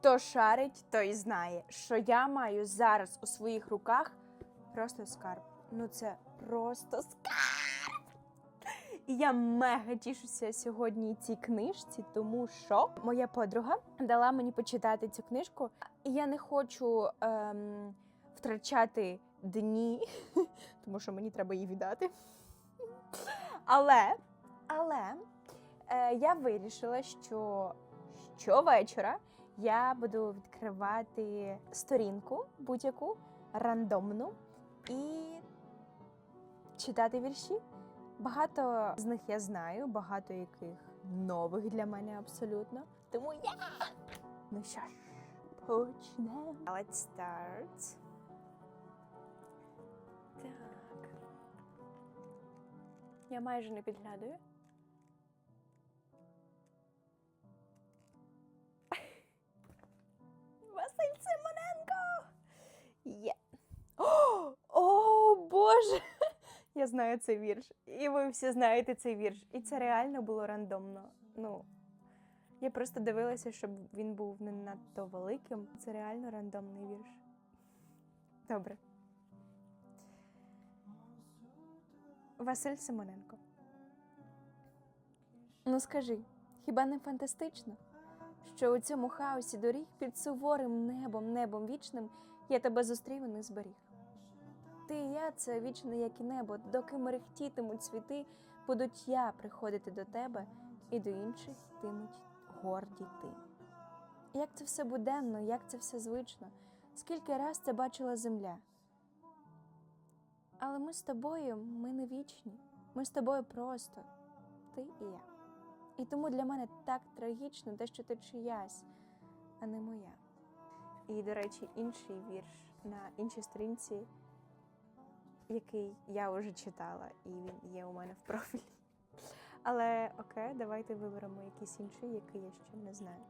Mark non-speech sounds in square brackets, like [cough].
Хто шарить, той знає, що я маю зараз у своїх руках просто скарб. Ну це просто скарб. І я мега тішуся сьогодні цій книжці, тому що моя подруга дала мені почитати цю книжку, і я не хочу ем, втрачати дні, [laughs] тому що мені треба її віддати. Але, але е, я вирішила, що щовечора я буду відкривати сторінку будь-яку рандомну і читати вірші. Багато з них я знаю, багато яких нових для мене абсолютно. Тому я. Ну що ж, почнемо. Let's start. Так. Я майже не підглядаю. Я знаю цей вірш. І ви всі знаєте цей вірш. І це реально було рандомно. Ну, я просто дивилася, щоб він був не надто великим. Це реально рандомний вірш. Добре. Василь Симоненко. Ну скажи, хіба не фантастично, що у цьому хаосі доріг під суворим небом, небом вічним я тебе зустрів і не зберіг. Ти це вічне, як і небо, доки мерехтітимуть світи, будуть я приходити до тебе, і до інших йтимуть горді ти. Як це все буденно, як це все звично, скільки раз це бачила земля. Але ми з тобою, ми не вічні, ми з тобою просто, ти і я. І тому для мене так трагічно те, що ти чиясь, а не моя. І, до речі, інший вірш на іншій сторінці, який я вже читала, і він є у мене в профілі. Але окей, давайте виберемо якийсь інший, який я ще не знаю.